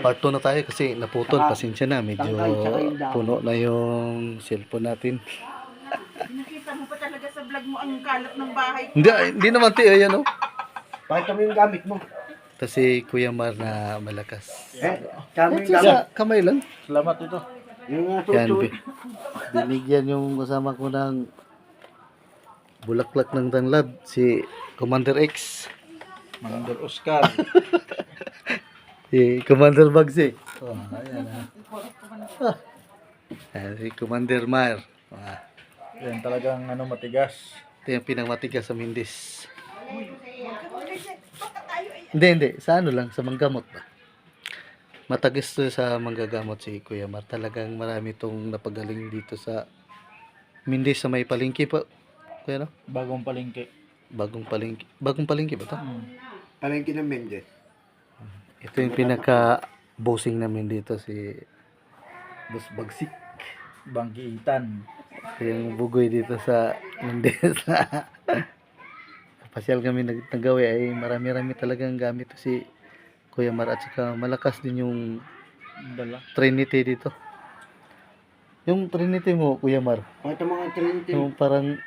part 2 na tayo kasi naputol. Pasensya na. Medyo puno na yung cellphone natin. Nakita mo pa talaga sa vlog mo ang kalat ng bahay ko. Hindi, hindi naman tayo. Ayan o. Pakita mo yung gamit mo. Kasi Kuya Mar na malakas. Eh, kami yung gamit. sa kamay lang. Salamat ito. Yung uh, Yan, binigyan yung kasama ko ng bulaklak ng tanlad, si Commander X, Manandor Oscar. si Commander Bagsi. Oh, ayan ah. Ah. Si Commander Mar. Ah, Yan talagang ano matigas. ito yung pinangmatigas sa Mindis. Hindi, hindi. Sa ano lang, sa manggamot ba? Matagis to sa manggagamot si Kuya Mar. Talagang marami tong napagaling dito sa Mindis sa may palengke pa. Kuya no? Bagong palengke. Bagong palengke. Bagong palengke ba to? Hmm. Palengke ng Mendez. Ito yung pinaka bossing namin dito si Boss Bagsik. Banggiitan. Ito yung bugoy dito sa Mendes. Pasyal kami nag nagawi ay marami-rami talagang gamit si Kuya Mar at saka malakas din yung Dala. Trinity dito. Yung Trinity mo, Kuya Mar, Pakita mo ang Trinity mo. yung parang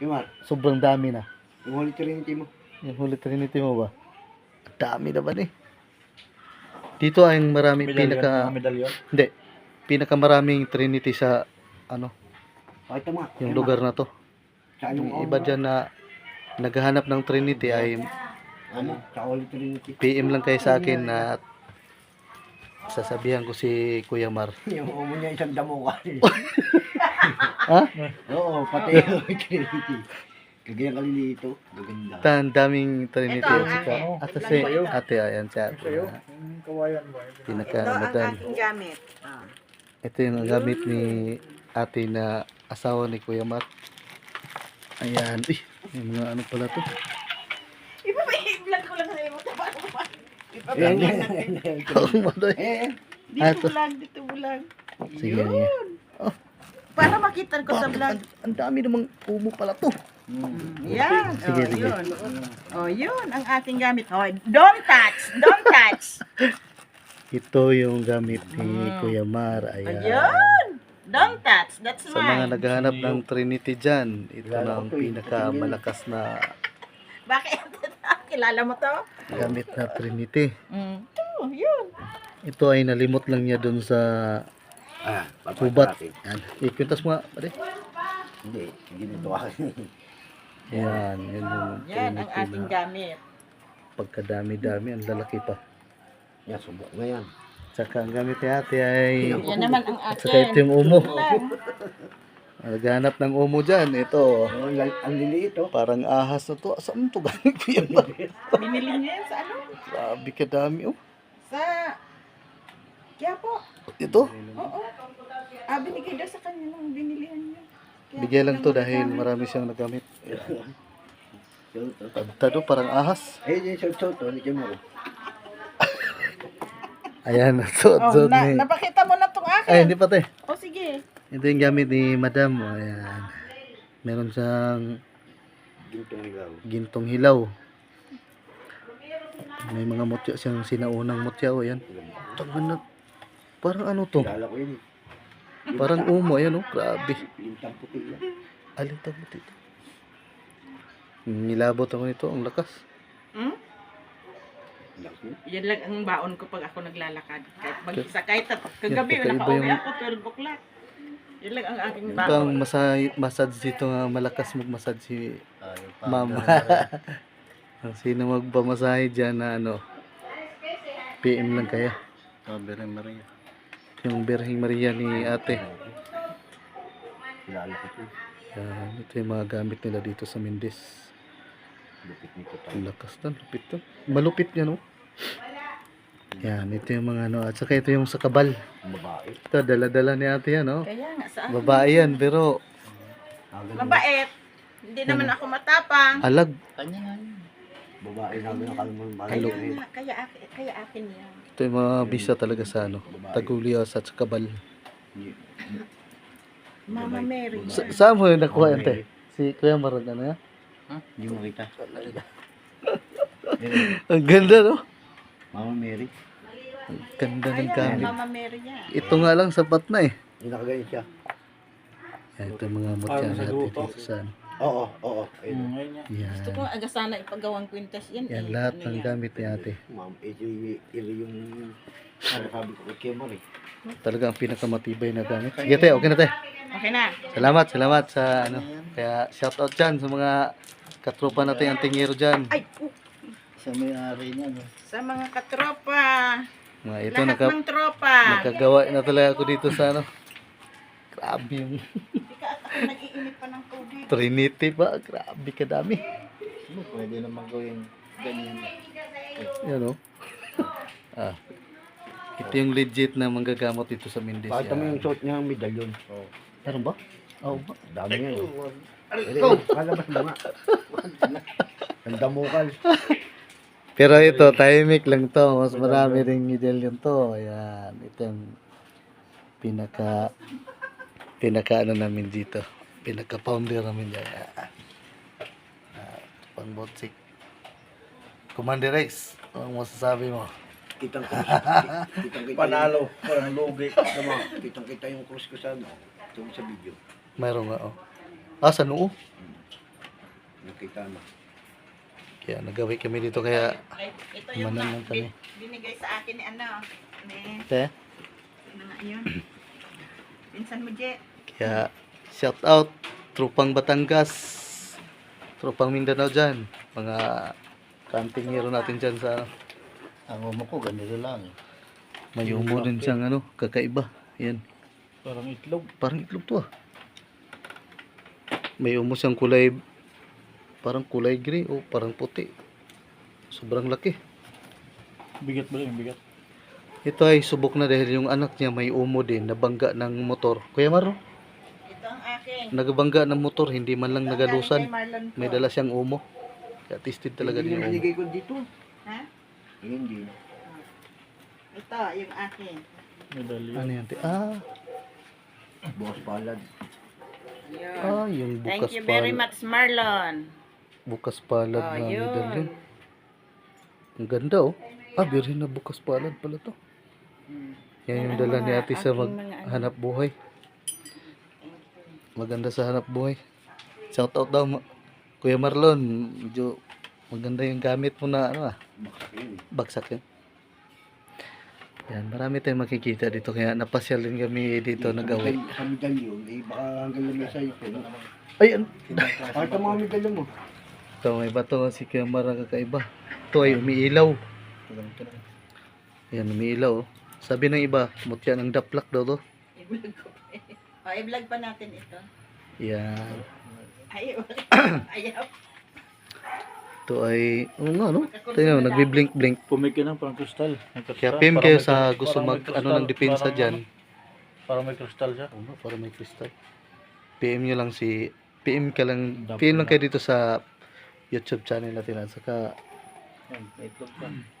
Yung Mar, sobrang dami na. yung Holy Trinity mo. Yung Holy Trinity mo ba? Ang dami naman eh. Dito ay marami Medalyon. pinaka Mga medalyon. Hindi. Pinakamaraming Trinity sa ano, Pakita mo. yung lugar na to. Yung iba dyan na naghahanap ng Trinity ay Ano? Trinity. PM lang kayo sa akin na sasabihan ko si Kuya Mar. yung umo niya isang damo ka. Ha? Oo, pati yung Trinity. Kagaya kalilito. Maganda. Ta- Ang daming Trinity Ito, at saka ano? ate si ate ayan siya. Sa'yo. Yung kawayan ba? Pinaka Ito ang madam. aking gamit. Ah. Ito yung gamit ni ate na asawa ni Kuya Mar. Ayan. Uy, may mga ano pala to. Iba ba i-vlog ko lang sa iyo? Iba Eh, ba? Ang madoy. eh, Dito vlog, dito vlog. Sige, sige. Para makita ko sa vlog. ang, ang dami namang pumo pala to. Yan. Sige, oh, sige. Yun. Oh, yun ang ating gamit. Oh, don't touch. Don't touch. Ito yung gamit ni Mm. Kuya Mar. Ayan. Ayun. Don't touch. That's Sa mga mine. naghahanap ng Trinity dyan, ito Kilala ang eh. pinakamalakas na Bakit? Kilala mo to? gamit na Trinity. Mm. Oh, yun. Ito ay nalimot lang niya doon sa ah, Kubat. natin. Yan. Ikwintas mo nga, pare. Hindi, ginito ako. Yan, yan yung Yan ang ating gamit. pagkadami-dami, ang lalaki pa. Yan, subok na yan. Saka ang gamit ni ate ay, Yan naman ang at saka ito akin. yung umo. Lang. Naghanap ng umo dyan. Ito, Oh, ang, ang liliit oh. parang ahas na to. Saan to galing Kuya Mar? Binili niya yan sa ano? Grabe kadami oh. Sa... Kaya po. Ito, Oo. Ah, binigay daw sa kanya nung binilihan niya. Bigyan lang to dahil marami siyang nagamit. Suot, oh. Tagtado, parang ahas. Eh, yung oh, hindi mo. Ayan, Oh, suot-suot na, ni... napakita mo na tong akin. Ay, hindi pa te. O sige. Ito yung gamit ni Madam. O, Ayan. Meron siyang Gintong ilaw. gintong hilaw. May mga mutya siyang sinaunang mutya. O, ayan. Tangan na. Parang ano to? Kilala ko yun eh. Parang umo. Ayan o. Grabe. Lintang puti yan. Alintag mo dito. Nilabot ako nito. Ang lakas. Hmm? Yan lang ang baon ko pag ako naglalakad. Kahit mag-isa, kahit at kagabi, Yan, kakaiba nakauwi yung- ako 12 o'clock. Yan lang ang aking Ito ang baon. masay, massage dito nga malakas magmassage si Ma'am. Sino magpamasahe dyan na ano? PM lang kaya. Sabi rin Maria. Yung Birhing Maria ni ate. Kilala ko ito. Yan, ito yung mga gamit nila dito sa Mendes. Lupit nito Ang lakas na, lupit to. Malupit niya, no? Yan, ito yung mga ano. At saka ito yung sa kabal. Babae. Ito, dala-dala ni ate yan, no? Kaya nga, sa Babae yan, pero Mabait. Hindi naman ako matapang. alag. Kanya nga yun. Babae namin ang kalmang Kaya mahal. nga, kaya akin, kaya akin yan. Ito yung mga bisa talaga sa ano. Tagulias at sa kabal. Mama Mary. Sa, saan mo yung nakuha yan, te? Si Kuya Marag, ano yan? Hindi mo kita. Ang ganda, no? Mama Mary. Ang ganda ng Ayan, gamit. Mama Mary yan. Ito nga lang sapat na eh. Yung nakaganyan siya. Yan, ito yung mga mutya natin dito sa ano. Oo, oo. Ayun. Niya. Yan. Gusto ko aga sana ipagawang kwintas yan. Yan, eh. lahat Ano ng yan? gamit ni ate. Ma'am, ito yung, ito yung ano sabi ko kay Kemar eh. Talaga ang pinakamatibay na gamit. Sige te, okay na te. Okay na. Salamat, salamat sa ano. Kaya shout out dyan sa mga katropa natin ang tingero dyan. Ay, oh, Sa may-ari niya, no? sa mga katropa. Mga ito, lahat naka, ng tropa. nakagawa na talaga ako dito sa ano. Grabe ako nag-iinit pa ng tubig. Trinity ba? Grabe kadami. Ano, Pwede naman gawin ganyan. Yan o. ah. Ito yung legit na manggagamot dito sa Mindis. Pakita mo yung suot niya ang medalyon. Oo. Meron ba? Oo ba? Dami nga yun. Ito! Kalabas mo nga. Ang damukal. Pero ito, tahimik lang to. Mas marami ring medallion to. Ayan. Ito yung pinaka pinaka ano namin dito. Pinaka founder namin dyan. Ah, pang botsik. Commander Rex, anong masasabi mo? Kitang kitang kita Panalo. Parang lugi. Tama, kitang kita yung cross ko sa ano. Ito sa video. Mayroon nga oh. Ah, sa noo. Nakita mo. Kaya nagawi kami dito kaya Ay, ito yung Manang ma- kami. bi- binigay sa akin ni ano. Ni, te. ano nga yun. Pinsan mo, Je. Kaya shout out Trupang Batangas. Trupang Mindanao dyan. Mga camping hero natin dyan sa. Ang umo ko, ganito lang. May humor din siyang ano, kakaiba. Yan. Parang itlog. Parang itlog to ah. May umo siyang kulay parang kulay gray o parang puti. Sobrang laki. Bigat ba rin? Bigat. Ito ay subok na dahil yung anak niya may umo din, nabangga ng motor. Kuya Maro. Nagabangga ng motor, hindi man lang nagalusan. May dala siyang umo. Kaya tested talaga din Hindi yung umo. ko dito. Ha? Hindi. Ito, yung akin. Medalyon. Ano yan? Ah, Bukas palad. Ayun. ah, yung Thank bukas you very palad. much, Marlon. Bukas palad Oh, na yun. medallion. Ang ganda oh. Ah, birin na bukas palad pala to. Hmm. Yan yung dala ni ate sa aking mag mga ano. hanap buhay. Maganda sa hanap buhay. Shout out daw Ma- Kuya Marlon. Medyo maganda yung gamit mo na ano ah. Baksak yun. Bagsak yun. Yan, marami tayong makikita dito. Kaya napasyal din kami dito Sa nagawi. medal- Sa medalyon, eh baka hanggang lamesa yun. Ay, ano? Pakita mo ang medalyon mo. Ito, may bato nga si Kuya Mar ang kakaiba. Ito ay umiilaw. Yan, umiilaw. oh. Sabi ng iba, mutya ng daplak daw to. I-vlog ko. o, i-vlog pa natin ito. Yan. Ay, ayaw. Ito ay, ano nga, no? Tingnan mo, nagbi-blink-blink. Pumiki ng parang kristal. May kristal. Kaya PM kayo sa gusto mag, ano, ng depensa Parang dyan. ano, Parang may kristal siya. Oo para may kristal. PM nyo lang si, PM ka lang, PM lang kayo dito sa YouTube channel natin at saka, Yan, may.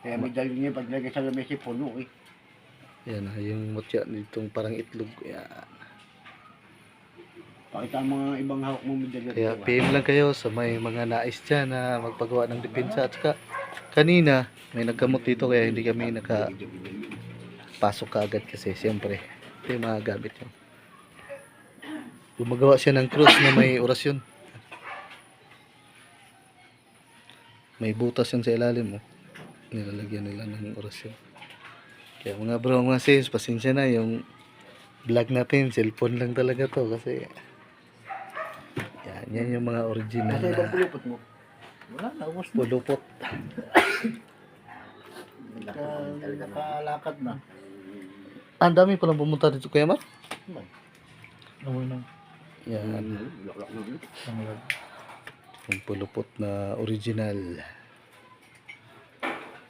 Kaya medalyon niya pag lagay sa lamesa puno eh. yan ah, yung mutya ditong parang itlog. Yan. Pakita ang mga ibang hawak mo medalyon. Kaya Ito, ah. PM lang kayo sa may mga nais dyan na magpagawa ng depensa at saka kanina may nagkamot dito kaya hindi kami nakapasok kaagad kasi siyempre ito yung mga gamit nyo. Gumagawa siya ng cross na may orasyon. May butas yan sa ilalim mo. Nilalagyan nila ng orasyon. Kaya mga bro, mga sis, pasensya na yung vlog natin, cellphone lang talaga to kasi yan, yan yung mga original Nasa ibang na pulupot mo. Wala na, ubos na. pulupot. Naka- Nakalakad na. Ang dami palang pumunta dito, Kuya Mar. Amoy ng Yan, Laklak na sanglad. yung pulupot na original.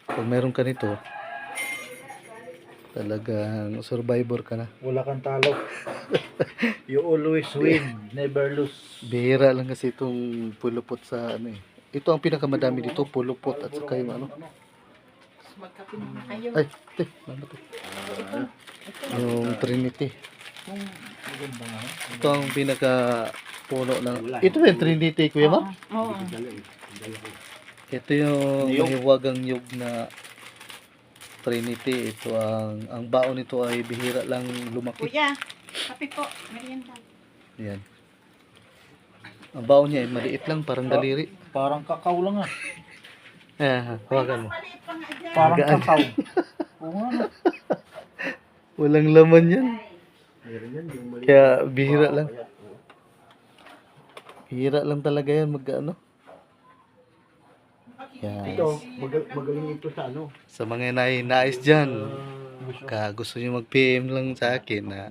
Pag meron ka nito, talagang survivor ka na. Wala kang talo. you always win. Never lose. Bihira lang kasi itong pulupot sa ano eh. Ito ang pinakamadami dito, pulupot at saka yung ano. Magkape muna kayo. Ay, te, ano to? Yung Trinity. Ito ang pinaka puno ng... Ito yung Trinity, Kuya Mar? Oo. Ito yung mahiwagang yug na Trinity. Ito ang ang baon nito ay bihira lang lumaki. Kuya, kape po. Merienda. Yan. Ang baon niya ay maliit lang, parang daliri. Parang kakao lang ah. Eh, hawakan mo. Maliit pa nga dyan. Parang Magaan. kakao. Oo nga no. Walang laman yan. Meron yan, yung mali. Kaya bihira lang. Bihira lang talaga yan mag ano. Yan. Ito, magal- magaling ito sa ano. Sa mga nai nais dyan, ka gusto nyo mag-PM lang sa akin na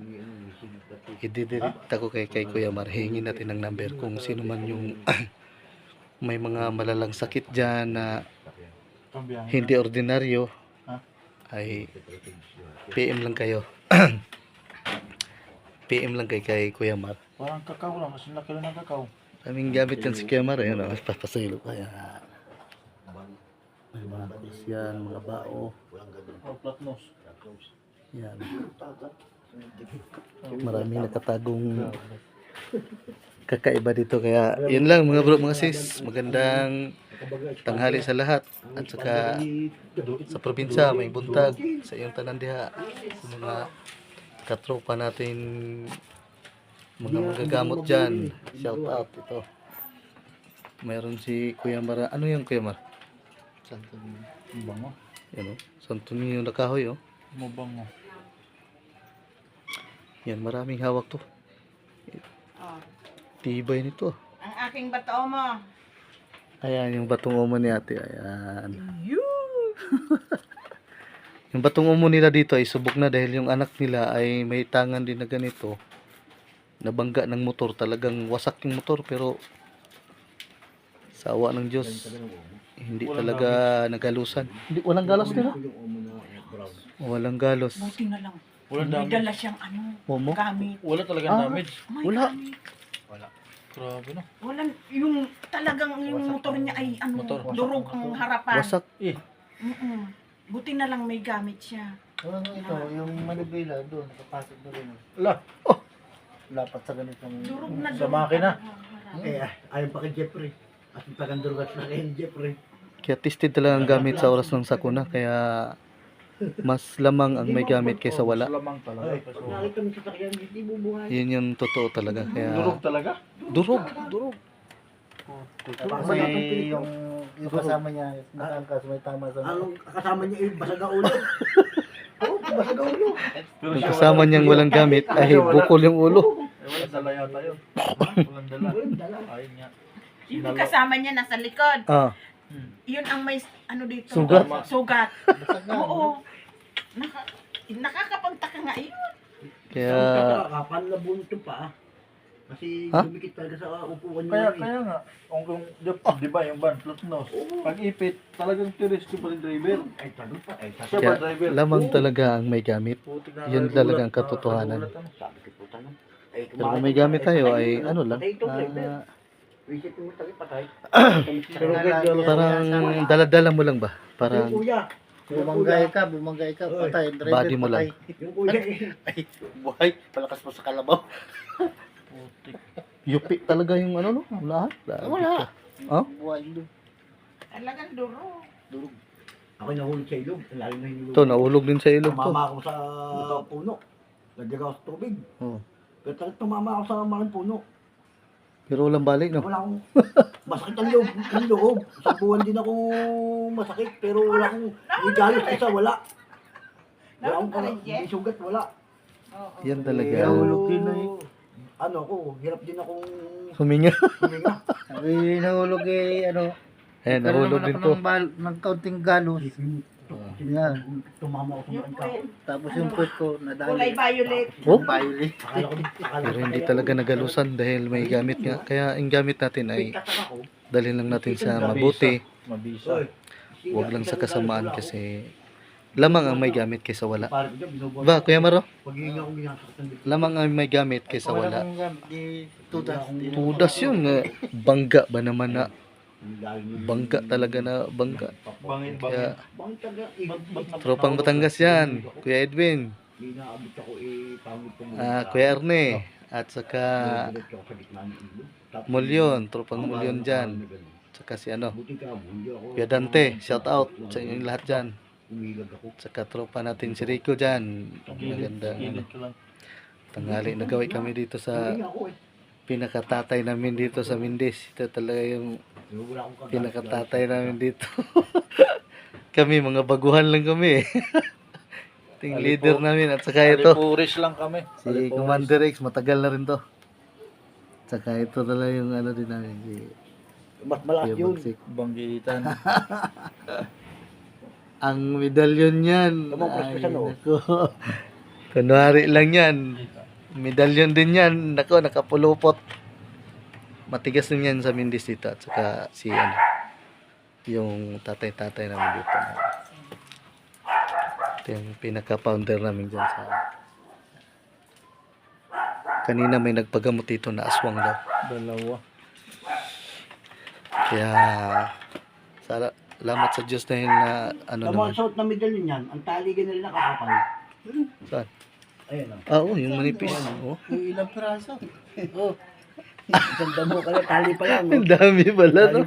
ididirect ako kay, kay Kuya Mar. Hingin natin ng number kung sino man yung may mga malalang sakit dyan na hindi ordinaryo ay PM lang kayo. PM lang kay, kay Kuya Mar. Parang kakao lang. Mas laki lang ng kakao. Kaming gamit yan si Kuya Mar. Ayun, oh, papasilo pa yan. May mga batis yan, mga bao. Oh. Yan. Maraming nakatagong kakaiba dito. Kaya yun lang mga bro, mga sis. Magandang tanghali sa lahat. At saka sa probinsya, may buntag sa iyong tanan diha. Sa mga katropa natin, mga magagamot dyan. Shout out ito. Mayroon si Kuya Mara. Ano yung Kuya Mar? Mabango. Yan o. Santo Niño na kahoy o. Mabango. Yan, maraming hawak to. Oh, Tibay nito. ang aking bato mo. Ayan, yung batong umo ni ate. Ayan. Yun. Yung batong umo nila dito ay subok na dahil yung anak nila ay may tangan din na ganito. Nabangga ng motor. Talagang wasak yung motor pero sa awa ng Diyos, hindi Walang talaga nagalusan. Hindi, walang galos nila. Walang galos. Buti na lang. Walang May damage. dala siyang ano, Momo? gamit. Wala talagang Ah. damage. May Wala. gamit. Grabe no. Wala, yung talagang yung motor niya ay ano, Motor, wasak. durog ang harapan. Wasak. Eh, Mm-mm. Buti na lang may gamit siya. Ano ito, yung manibela doon, nakapasok na rin. ala. Lapat sa ganitong... Durog na Sa durog. makina. ang. Eh, ah, ayaw pa kay Jeffrey. At pagandurgat na kay Jeffrey. Kaya tested talaga ang gamit sa oras ng sakuna. Kaya mas lamang ang may gamit kaysa wala. Lamang talaga. Nakita mo sa sakyan, hindi bubuhay. Yun yung totoo talaga. Kaya Durog talaga. durog, durog. Kasi yung, yung kasama niya, nakangkas, may tama sa... Anong kasama niya, eh, basag ang ulo. Oo, basag ang ulo. Pero Yung kasama niyang walang gamit ay bukol yung ulo. Eh, wala dala yata yun. Walang dala. Walang dala. Ayun nga. Yung kasama niya nasa likod. Ah, Hmm. Yun ang may ano dito. Sugat? Sugat. Oo. Naka, nakakapagtaka nga yun. kaya Kapan na bunto pa. Kasi Ha? dumikit talaga sa upuan Kaya, niya. eh. kaya nga, kung, kung di, di ba yung van, flat nose, pag ipit, talagang tiris ko pa rin driver. Ay, tanong pa. Ay, Siya Kaya, driver? lamang talaga ang may gamit. Yun talaga ang na- katotohanan. sabi ko po tanong. Pero kung may gamit tayo ay ano lang. Patay Visit mo tayo, patay. parang daladala mo lang ba? Yung Parang kuya. Bumanggay ka, bumanggay ka, patay. Driver, Body mo lang. patay. Yung kuya. eh. Ay, buhay. Palakas mo sa kalabaw. Putik. yupi talaga yung ano no? Wala. Wala. Oh? Buhay doon. Talagang duro. Durog. Ako nahulog sa ilog. Lalo na hinulog. Ito, nahulog din sa ilog to. Tumama ako sa puno. Lagyan ako sa tubig. Oh. Pero talagang tumama ako sa malang puno. Pero walang balik no? Wala akong masakit ang loob. Ang loob. Sa buwan din ako masakit. Pero wala akong igalos isa. Wala. Wala akong Nahulog ka rin, kara- Jeff? may sugat. Wala. Oo. Yan talaga. Pero, Nahulog din na eh. Ano ako, hirap din akong Huminga. huminga. Sabi, nahulog eh, ano. Ayan, Pero nahulog din to. ng, bal- ng kaunting galos. Yan. Tumama ako tao. Ah. Tapos yung puwet ko, kulay nadali. violet. Oh? Violet. Pero hindi talaga nagalusan dahil may gamit nga. Kaya ang gamit natin ay dalhin lang natin sa mabuti. Mabisa. Huwag lang sa kasamaan kasi lamang ang may gamit kaysa wala. Ba. Kuya Maro? Ng. Lamang ang may gamit kaysa Wala tudas. Yun. Bangga ba naman na? Bangga talaga na bangga. Bangin, bangin. Kaya eh, tropang Batangas yan. Kuya Edwin. Eh, Ah, Kuya Erne. At saka Mulyon. Tropang Ang Mulyon dyan. Tsaka si ano. Kuya Dante. Shout out sa inyong lahat dyan. Saka tropa natin si Rico dyan. Maganda. Ano, tanghali nagaway kami dito sa. Pinakatatay namin dito sa Mindis. Ito talaga yung pinakatatay namin dito. kami, mga baguhan lang kami eh. Ting leader namin at saka ito. Alipuris lang kami. Si Alipuris. Commander X, matagal na rin to. Saka ito talaga yung ano din namin. Si Mas Kuya yun. Banggitan. Ang medalyon yan. Tamang presyo no? nako. Kunwari lang yan. Medalyon din yan. Nako, nakapulupot. Matigas din yan sa Mindis dito. At saka si ano, yung tatay-tatay namin dito. Ito yung pinaka-founder namin dyan sa kanina may nagpagamot dito na aswang daw. Dalawa. Kaya sala, salamat sa Diyos dahil na ano Tama naman. ang suot na medalyon yan. Ang tali ganun rin nakakapal. Saan? Ayan o. Ah, oo, yung manipis. Oh. Yung ilang piraso. Oh. Isang damo ka na, tali pa lang. Ang dami pala, no?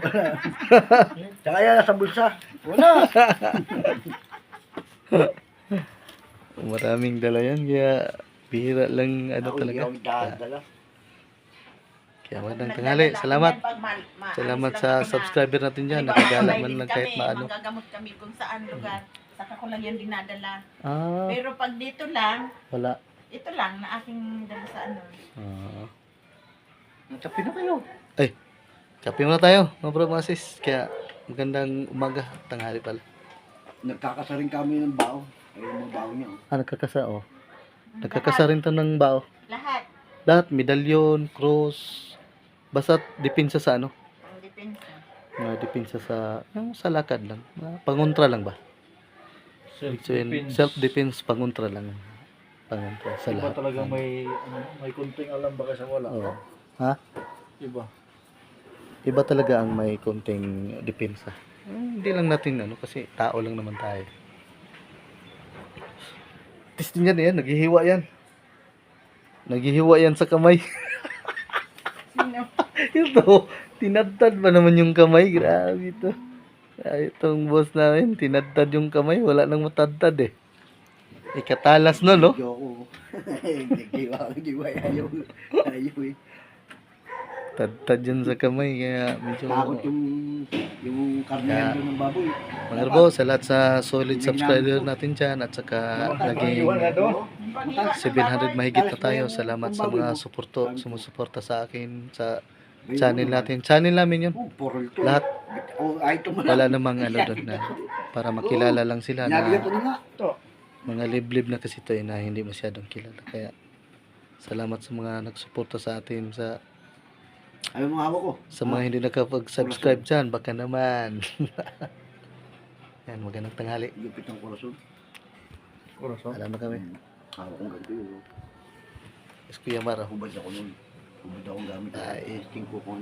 Tsaka yan, nasa bulsa. Wala. Maraming dala yan, kaya bihira lang ano talaga. Ako dadala. Kaya magandang tanghali. Salamat. Salamat sa subscriber natin dyan. Nakagala man lang kahit maano. Magagamot kami kung saan lugar. Saka ko lang yan dinadala. Ah, Pero pag dito lang, wala. ito lang na aking dala sa ano. Ah. Nagkapi na kayo. Kape muna tayo, mga bro, mga sis. Kaya magandang umaga, tanghali pala. Nagkakasa rin kami ng bao. Ayun mga bao niya. oh. Ah, nagkakasa, oh. Nagkakasa rin to ng bao. Lahat. Lahat, medalyon, cross, basta depensa sa ano. Ang depensa. Mga depensa sa, yung sa lakad lang. Mga Pangontra lang ba? Self-defense. self-defense, pangontra lang. Pangontra sa Iba lahat. talaga may, ano, may kunting alam baka sa wala. Oo. Ha? Iba. Iba talaga ang may konting depensa. Eh, hindi lang natin ano kasi tao lang naman tayo. Testing yan yan, naghihiwa yan. Naghihiwa yan sa kamay. Sino? Ito, tinadtad ba naman yung kamay? Grabe ito. Ay, itong boss namin, tinadtad yung kamay, wala nang matadtad eh. Ikatalas no, no? Medyo ako. Giwa, giwa. Ayaw. Ayaw eh. Tadtad yun sa kamay, kaya medyo... Takot yung yung karne Kaya- ng baboy. Mga arbo, sa lahat sa solid subscriber natin dyan at saka naging Iwan na doon. 700 mahigit na tayo. Salamat sa mga suporto, sumusuporta sa akin sa channel natin. Channel namin yun. Oh, porol to. Lahat. Oh. Wala namang ano doon na para makilala lang sila na ko na nga. mga liblib na kasi ito eh, na hindi masyadong kilala. Kaya salamat sa mga nagsuporta sa atin sa Ayaw mga hawak ko. sa mga hindi nakapag-subscribe dyan. Baka naman. Yan, magandang tanghali. Lupit ng korason. Corazon. Alam na kami. Hawak kong ganito yun. Yes, Kuya Mara. Hubad ako nun. Hubad akong gamit. Ay. Testing ko kung